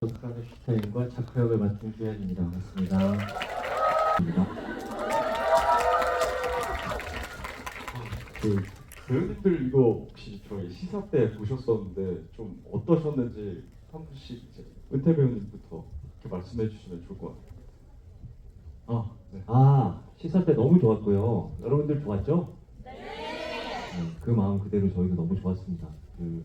프랑켄슈타인과 자크 역을 맡은 주현입니다. 반갑습니다. 그 배우님들 이거 혹시 저희 시사 때 보셨었는데 좀 어떠셨는지 한 분씩 이제 은퇴 배우님부터 이렇게 말씀해 주시면 좋을 것 같아요. 어, 네. 아 시사 때 너무 좋았고요. 여러분들 좋았죠? 네. 그 마음 그대로 저희도 너무 좋았습니다. 그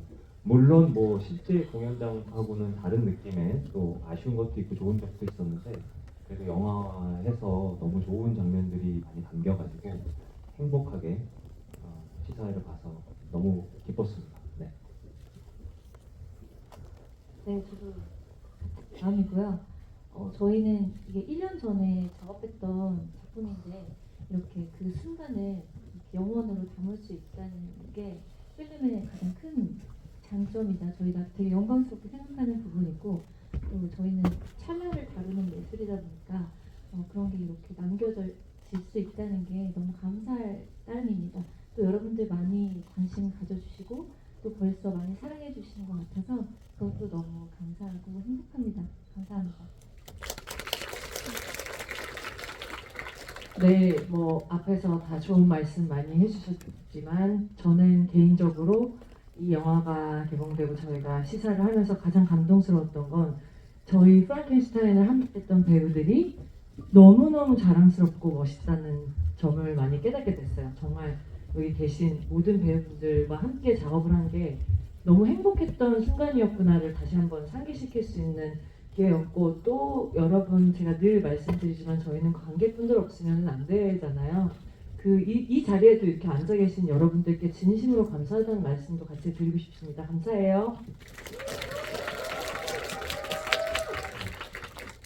물론 뭐 실제 공연장하고는 다른 느낌의 또 아쉬운 것도 있고 좋은 점도 있었는데 그래도 영화에서 너무 좋은 장면들이 많이 담겨가지고 행복하게 어, 시사회를 봐서 너무 기뻤습니다. 네. 네, 저도 다음이고요. 어, 저희는 이게 1년 전에 작업했던 작품인데 이렇게 그 순간을 이렇게 영원으로 담을 수 있다는 게 필름의 가장 큰 장점이다. 저희가 되게 영광스럽게 생각하는 부분이고 또 저희는 찰나를 다루는 예술이다 보니까 어, 그런 게 이렇게 남겨질 수 있다는 게 너무 감사할 따름입니다. 또 여러분들 많이 관심 가져주시고 또 벌써 많이 사랑해 주시는 것 같아서 그것도 너무 감사하고 행복합니다. 감사합니다. 네, 뭐 앞에서 다 좋은 말씀 많이 해주셨지만 저는 개인적으로 이 영화가 개봉되고 저희가 시사를 하면서 가장 감동스러웠던 건 저희 프랑켄슈타인을 함께했던 배우들이 너무너무 자랑스럽고 멋있다는 점을 많이 깨닫게 됐어요. 정말 여기 계신 모든 배우분들과 함께 작업을 한 게 너무 행복했던 순간이었구나를 다시 한번 상기시킬 수 있는 기회였고 또 여러분 제가 늘 말씀드리지만 저희는 관객분들 없으면 안 되잖아요. 그이 이 자리에도 이렇게 앉아 계신 여러분들께 진심으로 감사하다는 말씀도 같이 드리고 싶습니다. 감사해요.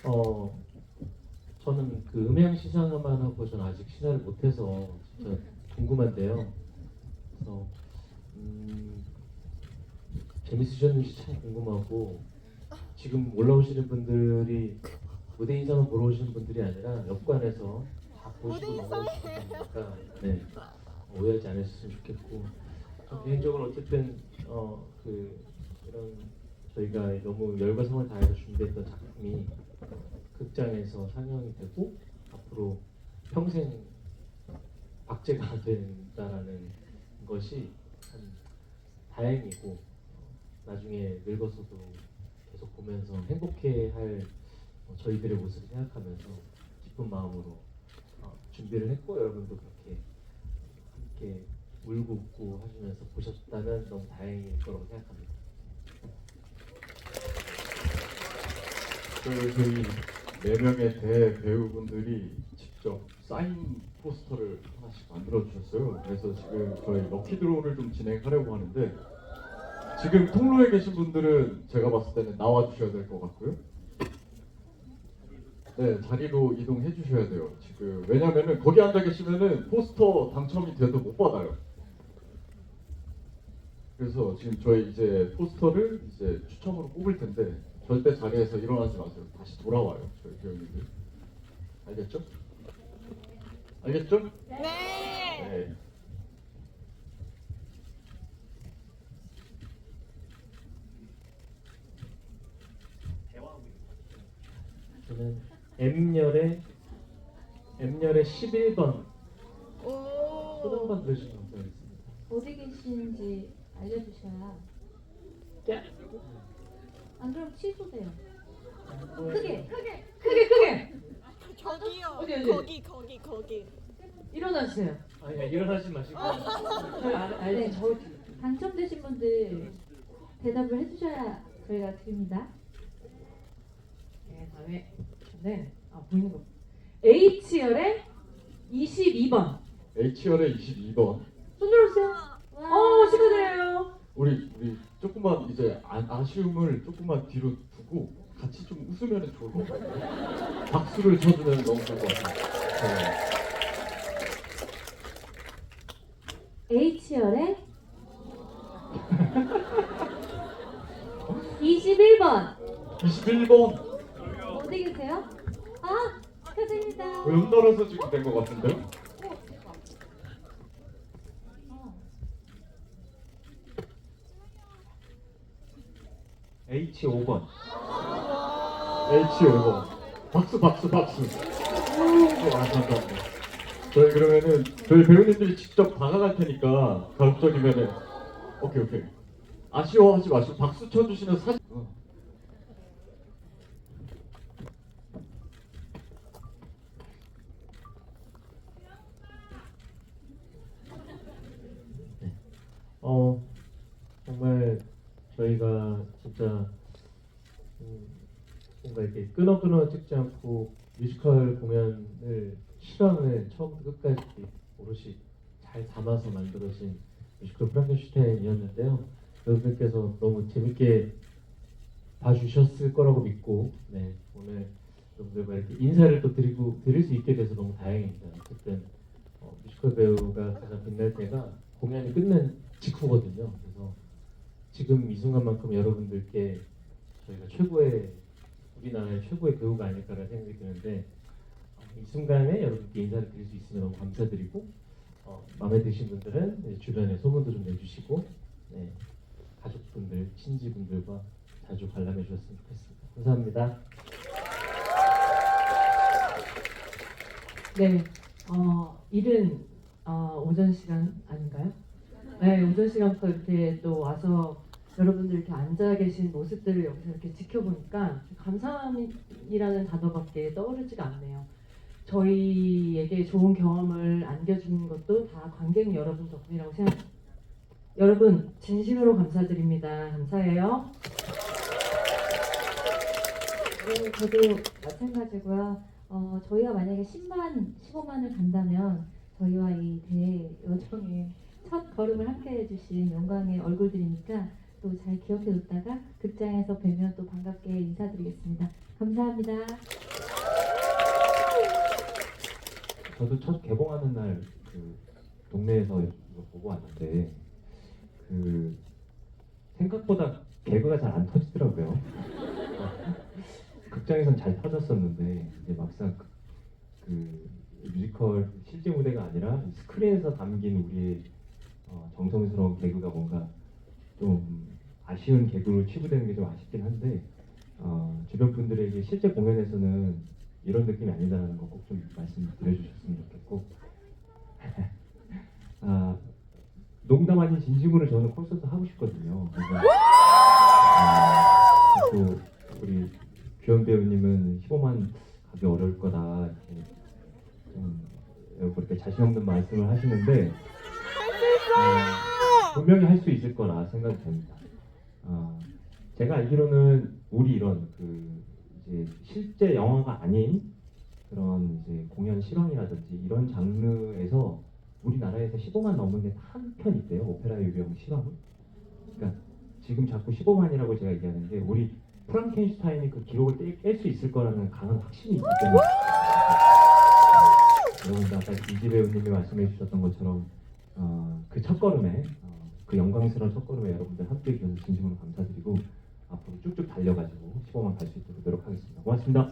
어 저는 그 음향 시상만 하고 저는 아직 시사를 못해서 진짜 궁금한데요. 그래서 음, 재밌으셨는지 참 궁금하고 지금 올라오시는 분들이 무대 인사만 보러 오시는 분들이 아니라 역관에서 다 보시고 넘어오시는 거니까 네 오해하지 않으셨으면 좋겠고 저 개인적으로 어쨌든 어 그 이런 저희가 너무 열과 성을 다해서 준비했던 작품이 극장에서 상영이 되고 앞으로 평생 박제가 된다라는 것이 참 다행이고 어, 나중에 늙어서도 계속 보면서 행복해할 어, 저희들의 모습을 생각하면서 기쁜 마음으로 어, 준비를 했고 여러분도 그렇게 함께 울고 웃고 하시면서 보셨다면 너무 다행일 거라고 생각합니다. 그 저희 네 명의 대 배우분들이 직접 사인 포스터를 하나씩 만들어 주셨어요. 그래서 지금 저희 럭키 드로우를 좀 진행하려고 하는데 지금 통로에 계신 분들은 제가 봤을 때는 나와 주셔야 될 것 같고요. 네, 자리로 이동해 주셔야 돼요. 지금 왜냐면은 거기 앉아 계시면은 포스터 당첨이 돼도 못 받아요. 그래서 지금 저희 이제 포스터를 이제 추첨으로 뽑을 텐데 절대 자리에서 일어나지 마세요. 다시 돌아와요. 저희 배우님들. 알겠죠? 알겠죠? 네. 저는 M열의 M열의 11번 손 한번 들으시면 감사하겠습니다. 어디 계시는지 알려주셔야. 야. 안 그럼 취소돼요. 뭐, 크게, 크게. 크게 크게 저기요. 어디, 어디? 거기 거기 거기. 일어나주세요. 아니 아니, 일어나지 마시고 저희 알, 알지? 네. 저 당첨되신 분들 대답을 해주셔야 저희가 드립니다. 네, 다음에 저는 아 보이는 거 H열의 22번 H열의 22번. 손 들어주세요. 어 축하드려요. 우리 우리 조금만 이제 아, 아쉬움을 조금만 뒤로 두고 같이 좀 웃으면 좋을 것 같아요. 박수를 쳐주면 너무 좋을 것 같아요. H열의 21번 네. 21번 어디 계세요? 아 축하드립니다. 연달아서 지금 된 것 같은데요? 어. H5번 H 오버. 박수 박수 박수. 와 감사합니다. 저희 그러면은 저희 배우님들이 직접 다가갈 테니까 가급적이면은 오케이 오케이. 아쉬워하지 마시고 박수 쳐주시면 사진. 어. 어 정말 저희가 진짜 음, 뭔가 이렇게 끊어끊어 찍지 않고 뮤지컬 공연을 실황을 처음부터 끝까지 오롯이 잘 담아서 만들어진 뮤지컬 프랑켄슈타인이었는데요. 여러분들께서 너무 재밌게 봐주셨을 거라고 믿고 네, 오늘 여러분들과 이렇게 인사를 또 드리고 드릴 수 있게 돼서 너무 다행입니다. 어쨌든 어, 뮤지컬 배우가 가장 빛날 때가 공연이 끝난 직후거든요. 그래서 지금 이 순간만큼 여러분들께 저희가 최고의 우리나라의 최고의 배우가 아닐까라는 생각이 드는데 어, 이 순간에 여러분께 인사를 드릴 수 있으면 너무 감사드리고 어, 마음에 드신 분들은 주변에 소문도 좀 내주시고 네, 가족분들, 친지분들과 자주 관람해 주셨으면 좋겠습니다. 감사합니다. 네, 어, 이른 어, 오전 시간 아닌가요? 네, 오전 시간부터 이렇게 또 와서 여러분들 이렇게 앉아 계신 모습들을 여기서 이렇게 지켜보니까 감사함이라는 단어밖에 떠오르지가 않네요. 저희에게 좋은 경험을 안겨주는 것도 다 관객 여러분 덕분이라고 생각합니다. 여러분 진심으로 감사드립니다. 감사해요. 네, 저도 마찬가지고요. 어, 저희가 만약에 10만, 15만을 간다면 저희와 이 대여정의 첫 걸음을 함께 해주신 영광의 얼굴들이니까 또 잘 기억해 뒀다가 극장에서 뵈면 또 반갑게 인사드리겠습니다. 감사합니다. 저도 첫 개봉하는 날 그 동네에서 이거 보고 왔는데 그 생각보다 개그가 잘 안 터지더라고요. 극장에선 잘 터졌었는데 이제 막상 그, 그 뮤지컬 실제 무대가 아니라 이 스크린에서 담긴 우리의 어, 정성스러운 개그가 뭔가 좀 아쉬운 개그로 치부되는 게 좀 아쉽긴 한데 어, 주변 분들에게 실제 공연에서는 이런 느낌이 아니다라는 거 꼭 좀 말씀드려주셨으면 좋겠고 아, 농담 아닌 진심으로 저는 콘서트 하고 싶거든요. 그래서 아, 또 우리 규현 배우님은 15만 가기 어려울 거다 이렇게 좀 그렇게 자신 없는 말씀을 하시는데 어, 분명히 할 수 있을 거라 생각이 됩니다. 어, 제가 알기로는 우리 이런 그 이제 실제 영화가 아닌 그런 이제 공연 실황이라든지 이런 장르에서 우리나라에서 15만 넘는 게한 편 있대요. 오페라 유령 실황은. 그러니까 지금 자꾸 15만이라고 제가 얘기하는 게 우리 프랑켄슈타인이 그 기록을 깰 수 있을 거라는 강한 확신이 있기 때문에 여러분들 아까 이지 배우님이 말씀해 주셨던 것처럼 어, 그 첫걸음에 어, 그 영광스러운 첫걸음에 여러분들 함께 해주셔서 진심으로 감사드리고 앞으로 쭉쭉 달려가지고 15만 갈 수 있도록 노력하겠습니다. 고맙습니다.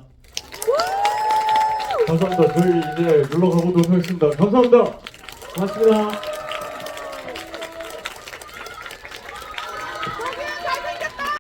감사합니다. 저희 이제 놀러 가보도록 하겠습니다. 감사합니다. 고맙습니다.